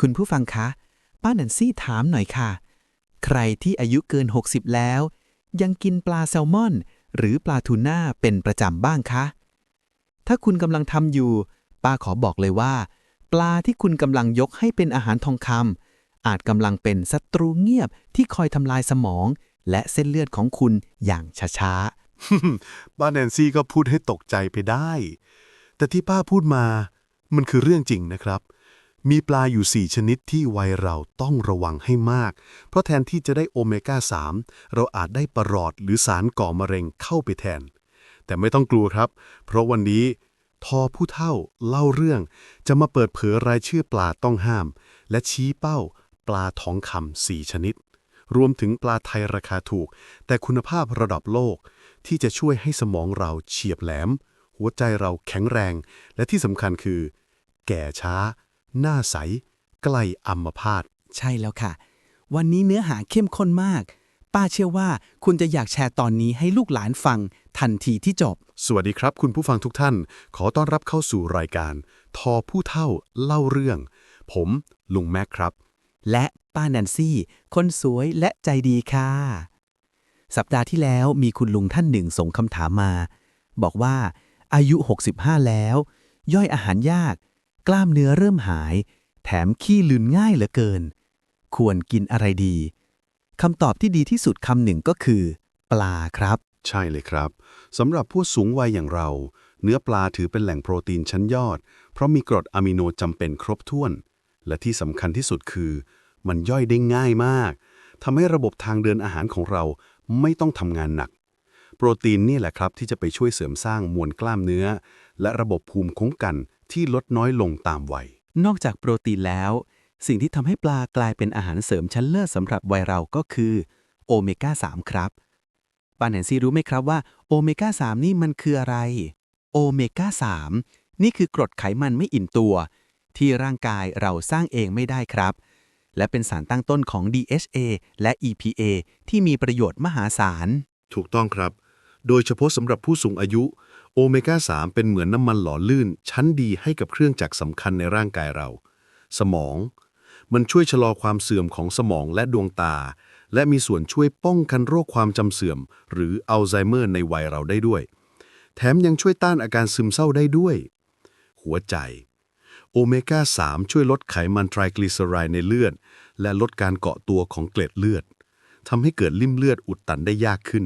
คุณผู้ฟังคะ ป้าแนนซี่ถามหน่อยค่ะ ใครที่อายุเกิน 60 แล้ว ยังกินปลาแซลมอน หรือปลาทูน่าเป็นประจำบ้างคะ ถ้าคุณกำลังทำอยู่ ป้าขอบอกเลยว่า ปลาที่คุณกำลังยกให้เป็นอาหารทองคำอาจกำลังเป็นศัตรูเงียบที่คอยทำลายสมอง และเส้นเลือดของคุณอย่างช้าป้าแนนซี่ก็พูดให้ตกใจไปได้ แต่ที่ป้าพูดมามันคือเรื่องจริงนะครับ มีปลาอยู่ 4 ชนิดที่วัยเราต้องระวังให้มาก เพราะแทนที่จะได้โอเมก้า 3 เราอาจได้ปรอดหรือสารก่อมะเร็งเข้าไปแทน แต่ไม่ต้องกลัวครับ เพราะวันนี้ทอผู้เท่าเล่าเรื่อง จะมาเปิดเผยรายชื่อปลาต้องห้าม และชี้เป้า ปลาทองคำสี่ชนิด รวมถึงปลาไทยราคาถูก แต่คุณภาพระดับโลก ที่จะช่วยให้สมองเราเฉียบแหลม หัวใจเราแข็งแรง และที่สำคัญคือ แก่ช้า หน้าใสใกล้อัมพาตๆใช่แล้วค่ะ วันนี้เนื้อหาเข้มข้นมาก ป้าเชื่อว่าคุณจะอยากแชร์ตอนนี้ให้ลูกหลานฟังทันทีที่จบ สวัสดีครับ คุณผู้ฟังทุกท่าน ขอต้อนรับเข้าสู่รายการ ทอผู้เท่าเล่าเรื่อง ผมลุงแม็กครับ และป้าแนนซี่ คนสวยและใจดีค่ะ สัปดาห์ที่แล้วมีคุณลุงท่านหนึ่งส่งคำถามมา บอกว่าอายุ 65 แล้ว ย่อยอาหารยาก กล้ามเนื้อเริ่มหาย แถมขี้ลืนง่ายเหลือเกิน ควรกินอะไรดีคำตอบที่ดีที่สุดคำหนึ่งก็คือ ปลาครับ ใช่เลยครับสำหรับผู้สูงวัยอย่างเรา เนื้อปลาถือเป็นแหล่งโปรตีนชั้นยอด เพราะมีกรดอะมิโนจำเป็นครบถ้วน และที่สำคัญที่สุดคือ มันย่อยได้ง่ายมากทำให้ระบบทางเดินอาหารของเราไม่ต้องทำงานหนัก โปรตีนนี่แหละครับที่จะไปช่วยเสริมสร้างมวลกล้ามเนื้อ และระบบภูมิคุ้มกัน ที่ลดน้อยลงตามวัย นอกจากโปรตีนแล้ว สิ่งที่ทำให้ปลากลายเป็นอาหารเสริมชั้นเลิศสำหรับวัยเราก็คือโอเมก้า 3 ครับป้าแนนซี่รู้ไหมครับว่าโอเมก้า 3 นี่มันคืออะไร โอเมก้า 3 นี่คือกรดไขมันไม่อิ่มตัว ที่ร่างกายเราสร้างเองไม่ได้ครับ และเป็นสารตั้งต้นของ DHA และ EPA ที่มีประโยชน์มหาศาล ถูกต้องครับ โดยเฉพาะสำหรับผู้สูงอายุ โอเมก้า 3 เป็นเหมือนน้ำมันหล่อลื่น ชั้นดีให้กับเครื่องจักรสำคัญในร่างกายเรา สมอง มันช่วยชะลอความเสื่อมของสมองและดวงตา และมีส่วนช่วยป้องกันโรคความจำเสื่อม หรืออัลไซเมอร์ในวัยเราได้ด้วย แถมยังช่วยต้านอาการซึมเศร้าได้ด้วย หัวใจ โอเมก้า 3 ช่วยลดไขมันไตรกลีเซอไรด์ในเลือด และลดการเกาะตัวของเกล็ดเลือดทำให้เกิดลิ่มเลือดอุดตันได้ยากขึ้น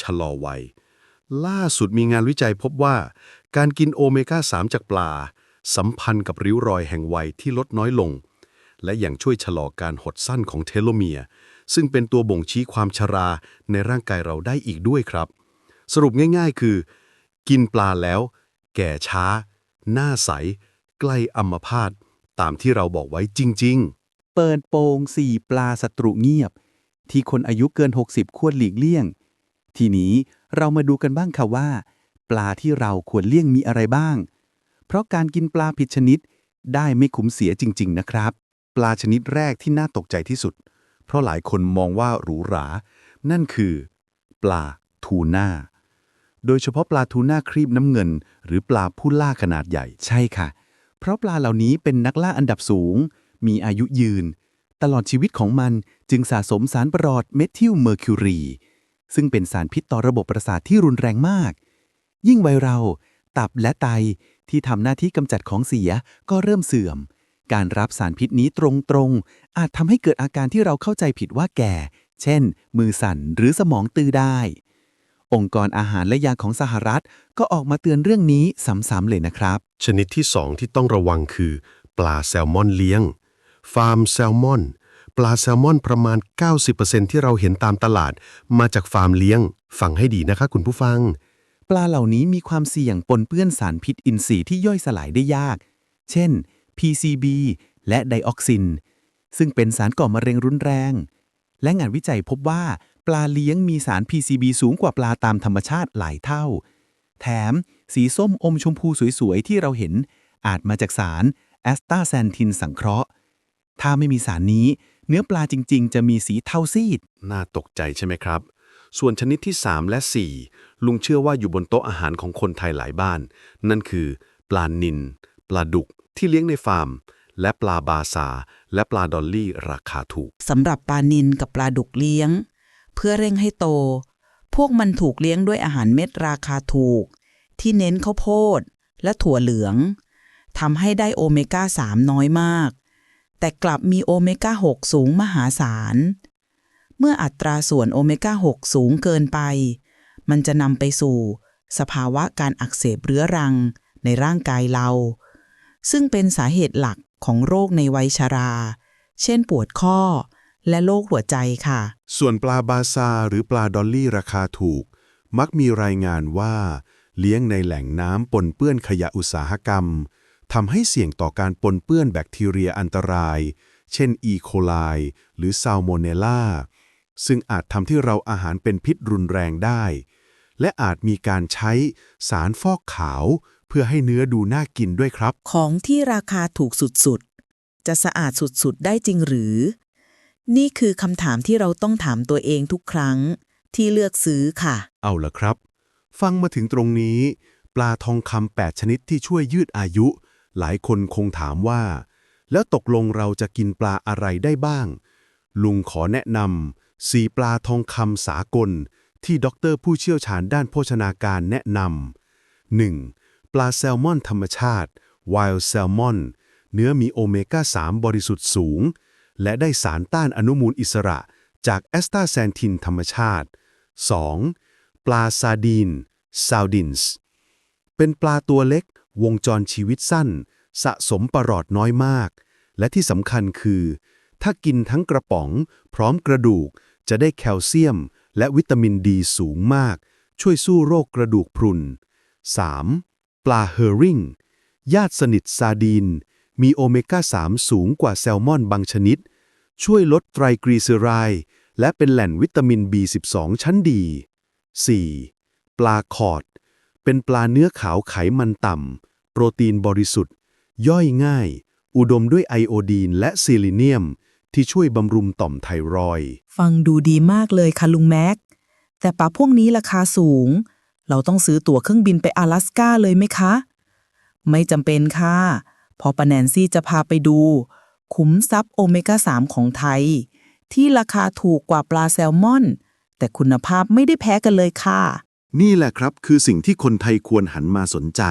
ชะลอวัย ล่าสุดมีงานวิจัยพบว่า การกินโอเมก้า 3 จากปลา สัมพันธ์กับริ้วรอยแห่งวัยที่ลดน้อยลง และยังช่วยชะลอการหดสั้นของเทโลเมียร์ซึ่งเป็นตัวบ่งชี้ความชราในร่างกายเราได้อีกด้วยครับ สรุปง่ายๆคือ กินปลาแล้ว แก่ช้า หน้าใส ใกล้อัมพาตตามที่เราบอกไว้จริง ๆ เปิดโปงสี่ปลาศัตรูเงียบ ที่คนอายุเกิน 60 ควรหลีกเลี่ยง ทีนี้ เรามาดูกันบ้างค่ะว่า ปลาที่เราควรเลี่ยงมีอะไรบ้าง เพราะการกินปลาผิดชนิดได้ไม่คุ้มเสียจริง ๆ นะครับ ปลาชนิดแรกที่น่าตกใจที่สุด เพราะหลายคนมองว่าหรูหรา นั่นคือ ปลาทูน่า โดยเฉพาะปลาทูน่าครีบน้ำเงิน หรือปลาผู้ล่าขนาดใหญ่ใช่ค่ะ เพราะปลาเหล่านี้เป็นนักล่าอันดับสูง มีอายุยืน ตลอดชีวิตของมันจึงสะสมสารประหลอดเมทิลเมอร์คิวรี ซึ่งเป็นสารพิษต่อระบบประสาทที่รุนแรงมาก ยิ่งวัยเรา ตับและไตที่ทำหน้าที่กำจัดของเสียก็เริ่มเสื่อม การรับสารพิษนี้ตรงๆ อาจทำให้เกิดอาการที่เราเข้าใจผิดว่าแก่ เช่น มือสั่นหรือสมองตื้อได้ องค์กรอาหารและยาของสหรัฐ ก็ออกมาเตือนเรื่องนี้ซ้ำๆเลยนะครับ ชนิดที่ 2 ที่ต้องระวังคือ ปลาแซลมอนเลี้ยง ฟาร์มแซลมอน ปลาแซลมอนประมาณ 90%ที่เราเห็นตามตลาด มาจากฟาร์มเลี้ยง ฟังให้ดีนะคะคุณผู้ฟัง ปลาเหล่านี้มีความเสี่ยงปนเปื้อนสารพิษอินทรีย์ที่ย่อยสลายได้ยาก เช่น PCB และไดออกซิน ซึ่งเป็นสารก่อมะเร็งรุนแรง และงานวิจัยพบว่า ปลาเลี้ยงมีสาร PCB สูงกว่าปลาตามธรรมชาติหลายเท่า แถมสีส้มอมชมพูสวยๆ ที่เราเห็น อาจมาจากสารแอสตาแซนทินสังเคราะห์ ถ้าไม่มีสารนี้ เนื้อปลาจริง ๆ จะมีสีเทาซีด น่าตกใจใช่ไหมครับ ส่วนชนิดที่ 3 และ 4 ลุงเชื่อว่าอยู่บนโต๊ะอาหารของคนไทยหลายบ้าน นั่นคือ ปลานิลปลาดุกที่เลี้ยงในฟาร์ม และปลาบาซาและปลาดอลลี่ราคาถูก สำหรับปลานิลกับปลาดุกเลี้ยง เพื่อเร่งให้โต พวกมันถูกเลี้ยงด้วยอาหารเม็ดราคาถูก ที่เน้นข้าวโพดและถั่วเหลืองทำให้ได้โอเมก้า 3 น้อยมาก แต่กลับมีโอเมก้า 6 สูงมหาศาล เมื่ออัตราส่วนโอเมก้า 6 สูงเกินไป มันจะนำไปสู่ สภาวะการอักเสบเรื้อรังในร่างกายเรา ซึ่งเป็นสาเหตุหลักของโรคในวัยชรา เช่นปวดข้อและโรคหัวใจค่ะ ส่วนปลาบาซาหรือปลาดอลลี่ราคาถูก มักมีรายงานว่า เลี้ยงในแหล่งน้ำปนเปื้อนขยะอุตสาหกรรม ทำให้เสี่ยงต่อการปนเปื้อนแบคทีเรียอันตราย เช่นอีโคไลหรือซาลโมเนลลาซึ่งอาจทำที่เราอาหารเป็นพิษรุนแรงได้ และอาจมีการใช้สารฟอกขาว เพื่อให้เนื้อดูน่ากินด้วยครับ ของที่ราคาถูกสุดๆ จะสะอาดสุดๆ ได้จริงหรือ นี่คือคำถามที่เราต้องถามตัวเองทุกครั้ง ที่เลือกซื้อค่ะ เอาละครับ ฟังมาถึงตรงนี้ ปลาทองคำแปดชนิดที่ช่วยยืดอายุ หลายคนคงถามว่า แล้วตกลงเราจะกินปลาอะไรได้บ้าง ลุงขอแนะนำสีปลาทองคำสากล ที่ด็อกเตอร์ผู้เชี่ยวชาญด้านโภชนาการแนะนำ 1. ปลาแซลมอนธรรมชาติ Wild Salmon เนื้อมีโอเมก้า 3 บริสุทธิ์สูง และได้สารต้านอนุมูลอิสระจากแอสตาแซนทินธรรมชาติ 2. ปลาซาดีนซาวดินส์เป็นปลาตัวเล็ก วงจรชีวิตสั้น สะสมประหลอดน้อยมาก และที่สำคัญคือ ถ้ากินทั้งกระป๋อง พร้อมกระดูกจะได้แคลเซียม และวิตามินดีสูงมาก ช่วยสู้โรคกระดูกพรุน 3. ปลาเฮอริงญาติสนิทซาดีน มีโอเมก้า 3 สูงกว่าแซลมอนบางชนิด ช่วยลดไตรกลีเซอไรด์และเป็นแหล่งวิตามิน B12 ชั้นดี 4. ปลาคอด เป็นปลาเนื้อขาวไขมันต่ำ รตีนบริสุทธิ์ ย่อยง่าย อุดมด้วยไอโอดีนและซิลิเนียม ที่ช่วยบำรุงต่อมไทรอยด์ฟังดูดีมากเลยค่ะลุงแม็ก แต่ปลาพวกนี้ราคาสูง เราต้องซื้อตั๋วเครื่องบินไป阿拉สกาเลยไหมคะ ไม่จำเป็นค่ะเพอปาแนนซี่จะพาไปดูขุมทรัพย์โอเมก้า 3 ของไทย ที่ราคาถูกกว่าปลาแซลมอน แต่คุณภาพไม่ได้แพ้กันเลยค่ะ นี่แหละครับคือสิ่งที่คนไทยควรหันมาสนใจ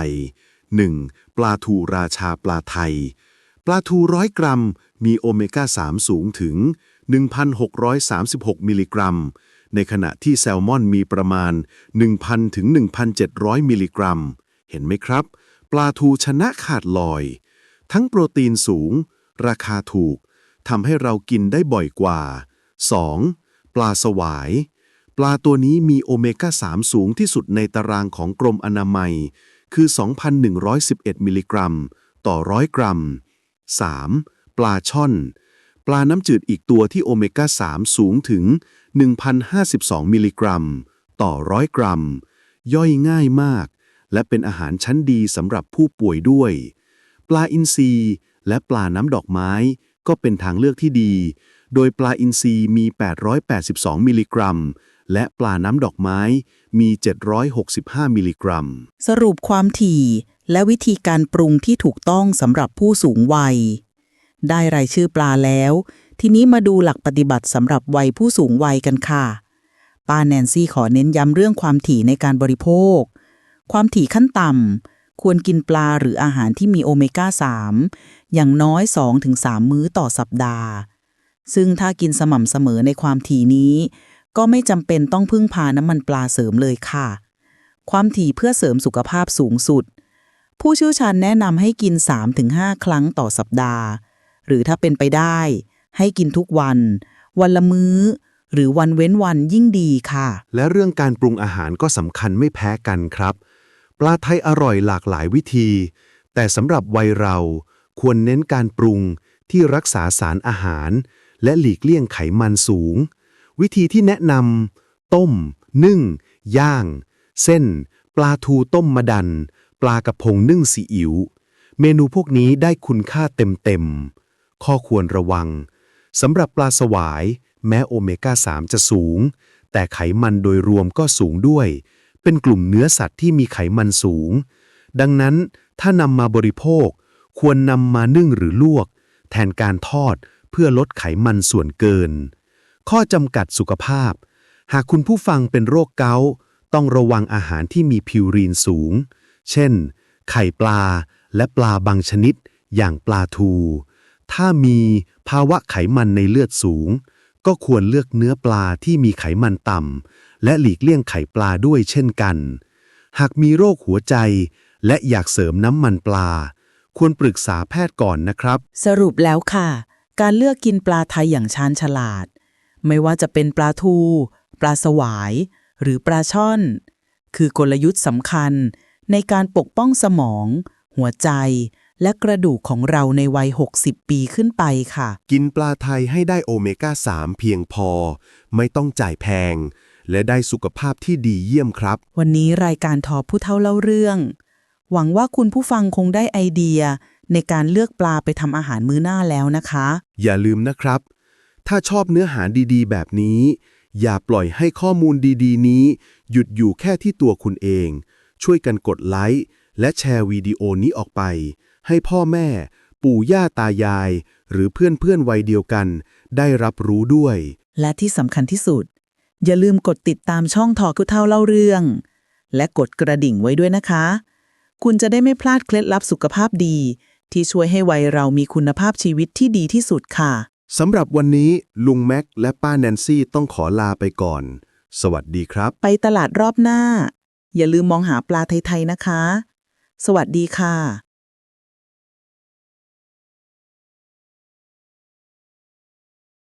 1. ปลาทูราชาปลาไทย ปลาทูร้อยกรัม มีโอเมก้า 3 สูงถึง 1,636 มิลลิกรัม ในขณะที่แซลมอนมีประมาณ 1,000 ถึง 1,700 มิลลิกรัม เห็นไหมครับ ปลาทูชนะขาดลอย ทั้งโปรตีนสูง ราคาถูกทำให้เรากินได้บ่อยกว่า 2. ปลาสวาย ปลาตัวนี้มีโอเมก้า 3 สูงที่สุดในตารางของกรมอนามัย คือ 2,111 มิลลิกรัม ต่อร้อยกรัม 3. ปลาช่อน ปลาน้ำจืดอีกตัวที่โอเมก้า 3 สูงถึง 1,052 มิลลิกรัม ต่อร้อยกรัม ย่อยง่ายมาก และเป็นอาหารชั้นดีสำหรับผู้ป่วยด้วย ปลาอินทรีและปลาน้ำดอกไม้ก็เป็นทางเลือกที่ดี โดยปลาอินทรีมี 882 มิลลิกรัม และปลาน้ำดอกไม้มี 765 มิลลิกรัม สรุปความถี่และวิธีการปรุงที่ถูกต้องสำหรับผู้สูงวัย ได้รายชื่อปลาแล้ว ทีนี้มาดูหลักปฏิบัติสำหรับวัยผู้สูงวัยกันค่ะ ป้าแนนซี่ขอเน้นย้ำเรื่องความถี่ในการบริโภค ความถี่ขั้นต่ำควรกินปลาหรืออาหารที่มีโอเมก้า 3 อย่างน้อย 2-3 มื้อต่อสัปดาห์ ซึ่งถ้ากินสม่ำเสมอในความถี่นี้ ก็ไม่จำเป็นต้องพึ่งพาน้ำมันปลาเสริมเลยค่ะ ความถี่เพื่อเสริมสุขภาพสูงสุด ผู้เชี่ยวชาญแนะนำให้กิน 3-5 ครั้งต่อสัปดาห์ หรือถ้าเป็นไปได้ ให้กินทุกวัน วันละมื้อ หรือวันเว้นวันยิ่งดีค่ะ และเรื่องการปรุงอาหารก็สำคัญไม่แพ้กันครับ ปลาไทยอร่อยหลากหลายวิธี แต่สำหรับวัยเราควรเน้นการปรุงที่รักษาสารอาหาร และหลีกเลี่ยงไขมันสูง วิธีที่แนะนำต้ม นึ่ง ย่าง เส้น ปลาทูต้มมะดัน ปลากระพงนึ่งซีอิ๊วเมนูพวกนี้ได้คุณค่าเต็มๆ ข้อควรระวังสำหรับปลาสวาย แม้โอเมก้า 3 จะสูง แต่ไขมันโดยรวมก็สูงด้วย เป็นกลุ่มเนื้อสัตว์ที่มีไขมันสูง ดังนั้นถ้านำมาบริโภค ควรนำมานึ่งหรือลวก แทนการทอดเพื่อลดไขมันส่วนเกิน ข้อจำกัดสุขภาพ หากคุณผู้ฟังเป็นโรคเกาต์ต้องระวังอาหารที่มีพิวรีนสูง เช่น ไข่ปลา และปลาบางชนิด อย่างปลาทู ถ้ามีภาวะไขมันในเลือดสูง ก็ควรเลือกเนื้อปลาที่มีไขมันต่ำและหลีกเลี่ยงไข่ปลาด้วยเช่นกัน หากมีโรคหัวใจ และอยากเสริมน้ำมันปลา ควรปรึกษาแพทย์ก่อนนะครับ สรุปแล้วค่ะ การเลือกกินปลาไทยอย่างชาญฉลาด ไม่ว่าจะเป็นปลาทู ปลาสวาย หรือปลาช่อน คือกลยุทธ์สำคัญในการปกป้องสมอง หัวใจ และกระดูกของเราในวัย 60 ปีขึ้นไปค่ะ กินปลาไทยให้ได้โอเมก้า 3 เพียงพอ ไม่ต้องจ่ายแพง และได้สุขภาพที่ดีเยี่ยมครับ วันนี้รายการทอผู้เท่าเล่าเรื่อง หวังว่าคุณผู้ฟังคงได้ไอเดียในการเลือกปลาไปทำอาหารมื้อหน้าแล้วนะคะ อย่าลืมนะครับ ถ้าชอบเนื้อหาดีๆ แบบนี้ อย่าปล่อยให้ข้อมูลดีๆ นี้ หยุดอยู่แค่ที่ตัวคุณเอง ช่วยกันกดไลค์และแชร์วิดีโอนี้ออกไป ให้พ่อแม่ ปู่ย่าตายาย หรือเพื่อนๆวัยเดียวกัน ได้รับรู้ด้วย และที่สำคัญที่สุด อย่าลืมกดติดตามช่องทอผู้เท่าเล่าเรื่อง และกดกระดิ่งไว้ด้วยนะคะ คุณจะได้ไม่พลาดเคล็ดลับสุขภาพดี ที่ช่วยให้วัยเรามีคุณภาพชีวิตที่ดีที่สุดค่ะ สำหรับวันนี้ลุงแม็กและป้าแนนซี่ต้องขอลาไปก่อน สวัสดีครับ ไปตลาดรอบหน้า อย่าลืมมองหาปลาไทย ๆ นะคะ สวัสดีค่ะ